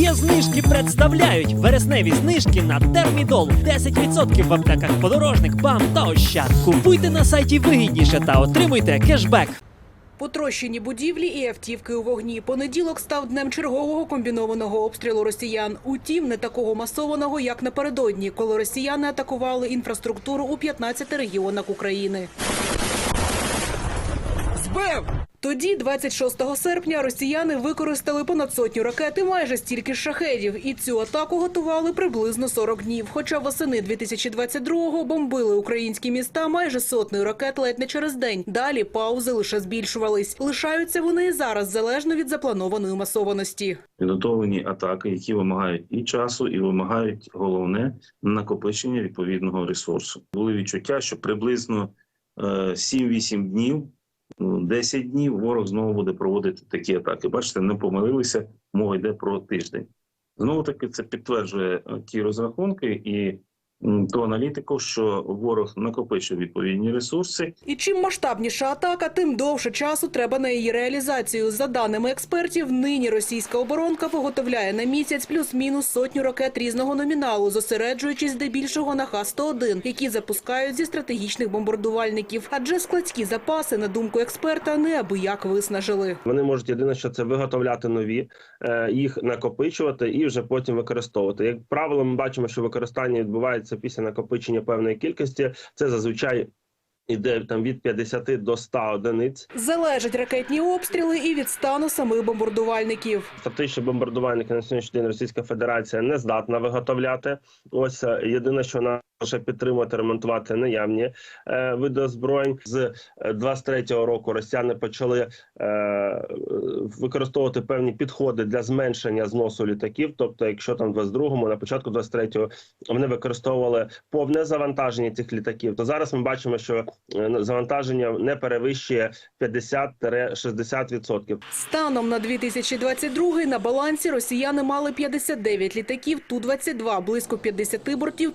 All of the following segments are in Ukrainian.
Є знижки представляють вересневі знижки на термідол. 10% в аптеках подорожник, бам та ощад. Купуйте на сайті вигідніше та отримуйте кешбек. Потрощені будівлі і автівки у вогні. Понеділок став днем чергового комбінованого обстрілу росіян. Утім, не такого масованого, як напередодні, коли росіяни атакували інфраструктуру у 15 регіонах України. Збив! Тоді, 26 серпня, росіяни використали понад сотню ракет і майже стільки ж шахедів. І цю атаку готували приблизно 40 днів. Хоча восени 2022-го бомбили українські міста майже сотнею ракет ледь не через день. Далі паузи лише збільшувались. Лишаються вони і зараз залежно від запланованої масованості. підготовлені атаки, які вимагають і часу, і вимагають головне накопичення відповідного ресурсу. Були відчуття, що приблизно е, 7-8 днів, ну, 10 днів ворог знову буде проводити такі атаки. Бачите, не помилилися, мова йде про тиждень. Знову таки це підтверджує е, ті розрахунки і ту аналітику, що ворог накопичив відповідні ресурси І чим масштабніша атака, тим довше часу треба на її реалізацію. За даними експертів, нині російська оборонка виготовляє на місяць плюс-мінус сотню ракет різного номіналу, зосереджуючись здебільшого на Х-101, які запускають зі стратегічних бомбардувальників. Адже складські запаси, на думку експерта, неабияк виснажили. Вони можуть єдине, що це виготовляти нові, е, їх накопичувати і вже потім використовувати. Як правило, ми бачимо, що використання відбувається після накопичення певної кількості. Це зазвичай іде там від 50 до 100 одиниць. Залежать ракетні обстріли і від стану самих бомбардувальників. Стратегічні бомбардувальники на сьогоднішній день Російська Федерація не здатна виготовляти. Ось е, єдине, що вона може підтримувати, ремонтувати наявні е, види озброєнь. З е, 23-го року росіяни почали е, використовувати певні підходи для зменшення зносу літаків. Тобто, якщо там в 22-му, на початку 23-го вони використовували повне завантаження цих літаків, то зараз ми бачимо, що е, завантаження не перевищує 50-60%. Станом на 2022 на балансі росіяни мали 59 літаків Ту-22, близько 50 бортів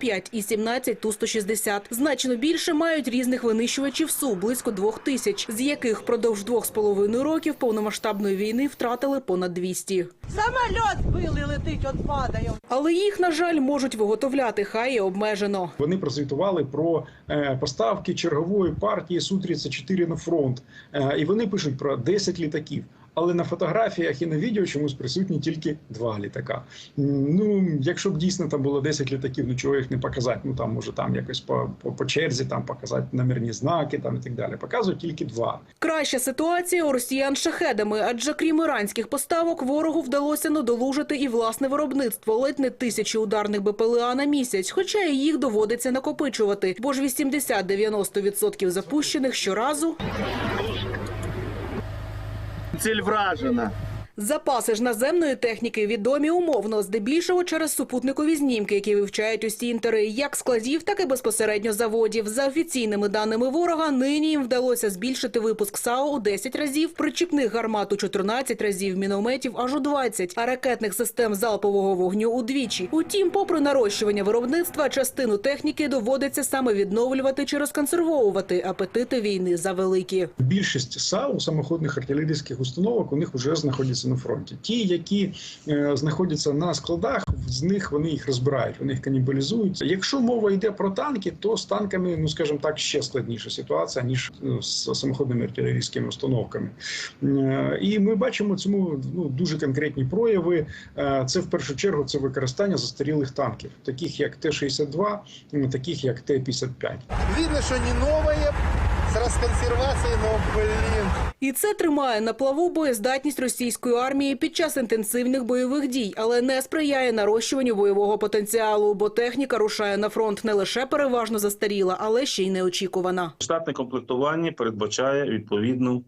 Ту-95 і 17 Ту-160. Значно більше мають різних винищувачів СУ, близько двох тисяч, з яких впродовж двох з половиною років повномасштабної війни втратили понад 200. Самоліт збили, летить, от падає. Але їх, на жаль, можуть виготовляти, хай і обмежено. Вони прозвітували про е, поставки чергової партії Су-34 на фронт, Е, і вони пишуть про 10 літаків. Але на фотографіях і на відео чомусь присутні тільки два літака. Ну, якщо б дійсно там було 10 літаків, ну чого їх не показати? Ну там може там якось по, по, по черзі там показати номерні знаки, там і так далі. Показують тільки два. Краща ситуація у росіян шахедами, адже крім іранських поставок, ворогу вдалося надолужити і власне виробництво ледь не тисячі ударних БПЛА на місяць, хоча і їх доводиться накопичувати, бо ж 80-90% запущених щоразу Ціль вражена. Запаси ж наземної техніки відомі умовно, здебільшого через супутникові знімки, які вивчають усі інтери як складів, так і безпосередньо заводів. За офіційними даними ворога, нині їм вдалося збільшити випуск САУ у 10 разів, причіпних гармат у 14 разів, мінометів аж у 20, а ракетних систем залпового вогню удвічі. Утім, попри нарощування виробництва, частину техніки доводиться саме відновлювати чи розконсервовувати. Апетити війни завеликі. Більшість САУ самоходних артилерійських установок у них вже знаходяться на фронті. Ті, які е, знаходяться на складах, з них вони їх розбирають, вони їх канібалізують. Якщо мова йде про танки, то з танками, ну скажімо так, ще складніша ситуація ніж е, з самоходними артилерійськими установками. Е, І ми бачимо цьому ну дуже конкретні прояви. Е, Це в першу чергу це використання застарілих танків, таких як Т-62, таких як Т-55. Видно, що не нове, з розконсервацією, но, блін. І це тримає на плаву боєздатність російської армії під час інтенсивних бойових дій, але не сприяє нарощуванню бойового потенціалу, бо техніка рушає на фронт не лише переважно застаріла, але ще й неочікувана. Штатне комплектування передбачає відповідну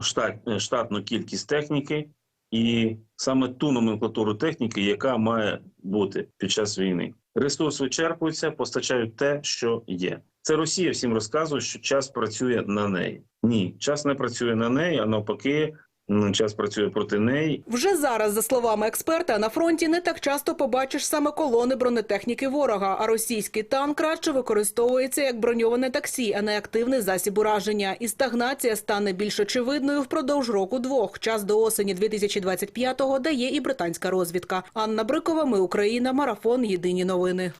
штат, е, штатну кількість техніки і саме ту номенклатуру техніки, яка має бути під час війни. Ресурс вичерпується, постачають те, що є. Це Росія всім розказує, що час працює на неї. Ні, час не працює на неї, а навпаки, час працює проти неї. Вже зараз, за словами експерта, на фронті не так часто побачиш саме колони бронетехніки ворога, а російський танк краще використовується як броньоване таксі, а не активний засіб ураження. І стагнація стане більш очевидною впродовж року-двох. Час до осені 2025-го дає і британська розвідка. Анна Брикова, ми Україна, марафон. Єдині новини.